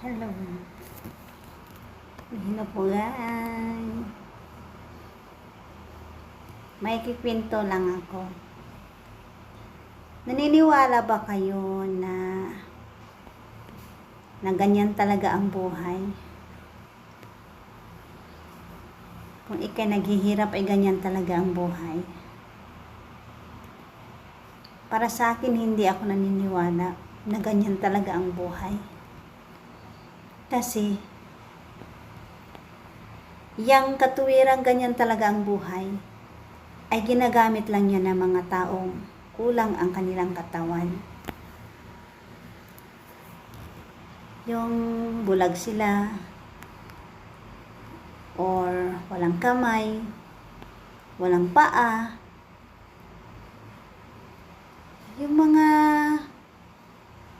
Hello. Hinupugan. May kikwento lang ako. Naniniwala ba kayo na na ganyan talaga ang buhay? Kung ikay naghihirap ay ganyan talaga ang buhay. Para sa akin, hindi ako naniniwala na ganyan talaga ang buhay. Kasi, yang katuwirang ganyan talaga ang buhay, ay ginagamit lang yan ng mga taong kulang ang kanilang katawan. Yung bulag sila, or walang kamay, walang paa, yung mga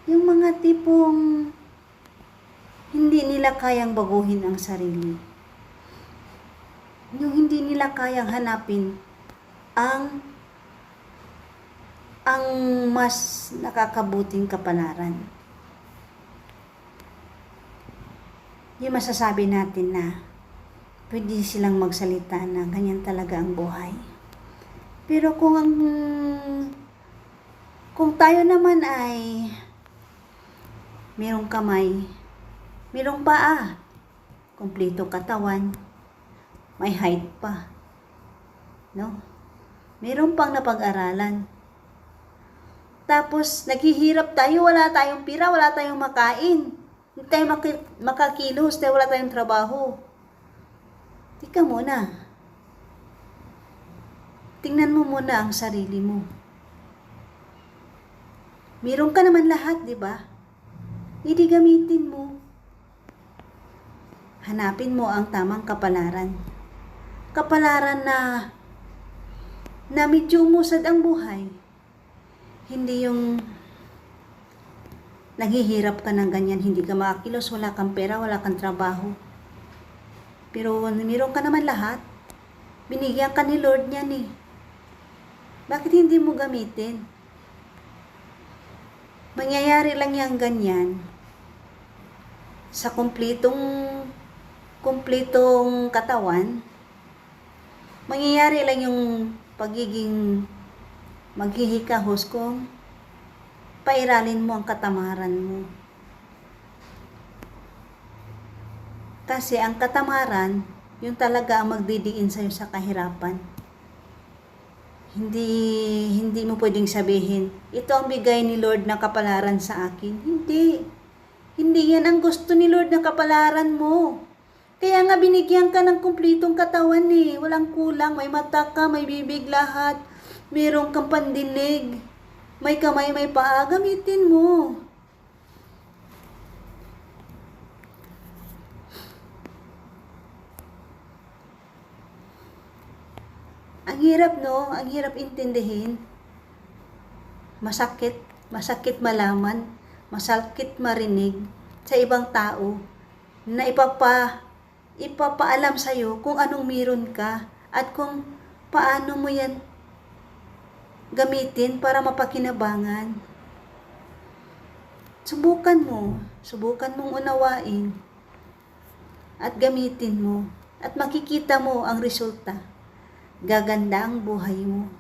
yung mga tipong nila kayang baguhin ang sarili. Yung hindi nila kayang hanapin ang ang mas nakakabuting kapalaran. Yung masasabi natin na pwede silang magsalita na ganyan talaga ang buhay. Pero kung ang kung tayo naman ay merong kamay, merong paa, kumpleto katawan, may height pa. No? Meron pang napag-aralan. Tapos, naghihirap tayo, wala tayong pira, wala tayong makain. Hindi tayo maki- makakilos, dahil wala tayong trabaho. Tika muna. Tingnan mo muna ang sarili mo. Meron ka naman lahat, di ba? Hindi gamitin mo. Hanapin mo ang tamang kapalaran. Kapalaran na na medyo umusad ang buhay. Hindi yung naghihirap ka ng ganyan, hindi ka makakilos, wala kang pera, wala kang trabaho. Pero meron ka naman lahat. Binigyan ka ni Lord niyan eh. Bakit hindi mo gamitin? Mangyayari lang yung ganyan sa kumpletong kumpletong katawan. Mangyayari lang yung pagiging maghihikahos kung pairalin mo ang katamaran mo. Kasi ang katamaran, yung talaga ang magdidiin sa'yo sa kahirapan. Hindi, hindi mo pwedeng sabihin, ito ang bigay ni Lord na kapalaran sa akin. Hindi. Hindi yan ang gusto ni Lord na kapalaran mo. Kaya nga binigyan ka ng kumplitong katawan eh. Walang kulang. May mata ka, may bibig lahat. Merong kang pandinig. May kamay, may paa. Gamitin mo. Ang hirap no, ang hirap intindihin. Masakit, masakit malaman, masakit marinig sa ibang tao na ipapa ipapaalam sa iyo kung anong meron ka at kung paano mo yan gamitin para mapakinabangan. Subukan mo, subukan mong unawain at gamitin mo at makikita mo ang resulta gaganda ang buhay mo.